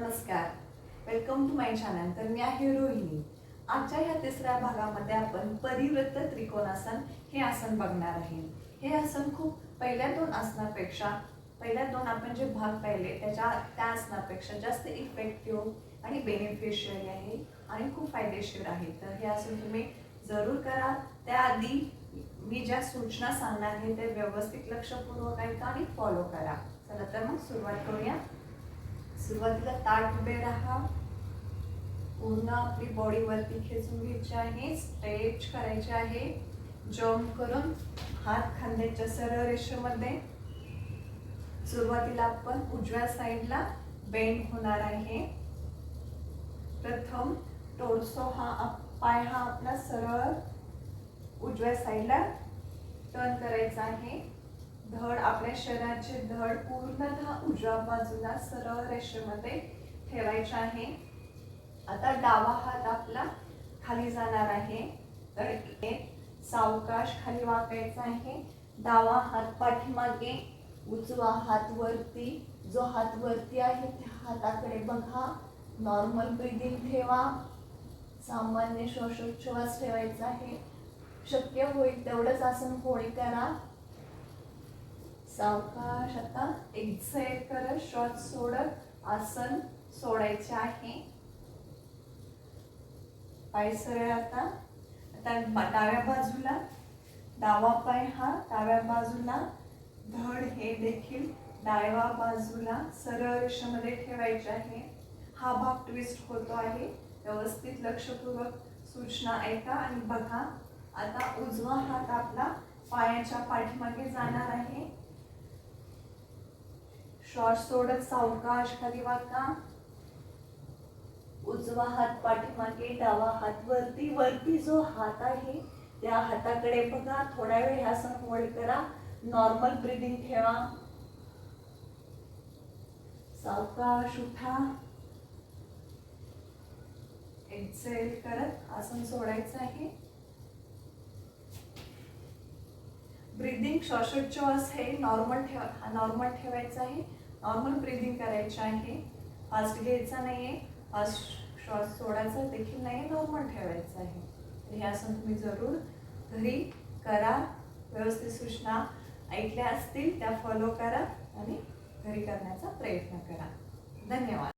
नमस्कार. Welcome to my channel तर मी आहे रोहिणी. आजच्या ह्या तिसऱ्या भागामध्ये आपण परिवृत्त त्रिकोणासन हे आसन बघणार आहे. हे आसन खूप पहिल्या दोन आसनापेक्षा पहिल्या दोन आपण जे भाग पाहिले त्याच्या त्या आसनापेक्षा जास्त इफेक्टिव्ह आणि बेनिफिशियल आहे आणि खूप फायदेशीर आहे. तर हे आसन तुम्ही जरूर करा. त्याआधी मी ज्या सूचना सांगणार आहे ते व्यवस्थित लक्षपूर्वक ऐका आणि फॉलो करा. चला तर मग सुरुवात करूया. सुरुवातीला ताट उभे राहा. पूर्ण आपली बॉडी वरती खेचून घ्यायची आहे. स्ट्रेच करायचे आहे. जम्प करून हात खांद्याच्या सरळ रेषेमध्ये. सुरुवातीला आपण उजव्या साईडला बेंड होणार आहे. प्रथम टोरसो हा आप- पाय हा आपला सरळ उजव्या साईडला टर्न करायचा आहे. धड आपल्या शरीराचे धड पूर्णतः उजव्या बाजूला सरळ रेषेमध्ये ठेवायचे आहे. आता डावा हात आपला खाली जाणार आहे. तर सावकाश खाली वाकायचा आहे. डावा हात पाठीमागे उजवा हात वरती. जो हात वरती आहे त्या हाताकडे बघा. नॉर्मल ब्रिदिंग ठेवा. सामान्य श्वासोच्छवास ठेवायचा आहे. शक्य होईल तेवढंच आसन होळी करा. सावकाश आता एक्झाइट करत श्वास सोडत आसन सोडायचे आहे. पाय सरळ आता. आता डाव्या बाजूला डावा पाय हा डाव्या बाजूला धड हे देखील डाव्या बाजूला सरळ रेषेमध्ये ठेवायचे आहे. हा भाग ट्विस्ट होतो आहे. व्यवस्थित लक्षपूर्वक सूचना ऐका आणि बघा. आता उजवा हात आपला पायाच्या पाठीमागे जाणार आहे. श्वास सोडत सावकाश खाली वाका उजवा हात पाठीमागे डावा हात वरती वरती जो हात आहे त्या हाताकडे बघा. थोडा वेळ आसन होल्ड करा. नॉर्मल ब्रिदिंग ठेवा. सावकाश उठा. एक्सेल करत आसन सोडायचं आहे. ब्रिदिंग श्वासोच्छवास हे नॉर्मल ठेवा नॉर्मल ठेवायचं आहे. नॉर्मल ब्रिदिंग करायचं आहे. फास्ट घ्यायचा नाही आहे फास्ट श्वास सोडायचा देखील नाही नॉर्मल ठेवायचं आहे. तर हे आसन तुम्ही जरूर घरी करा. व्यवस्थित सूचना ऐकल्या असतील त्या फॉलो करा आणि घरी करण्याचा प्रयत्न करा. धन्यवाद.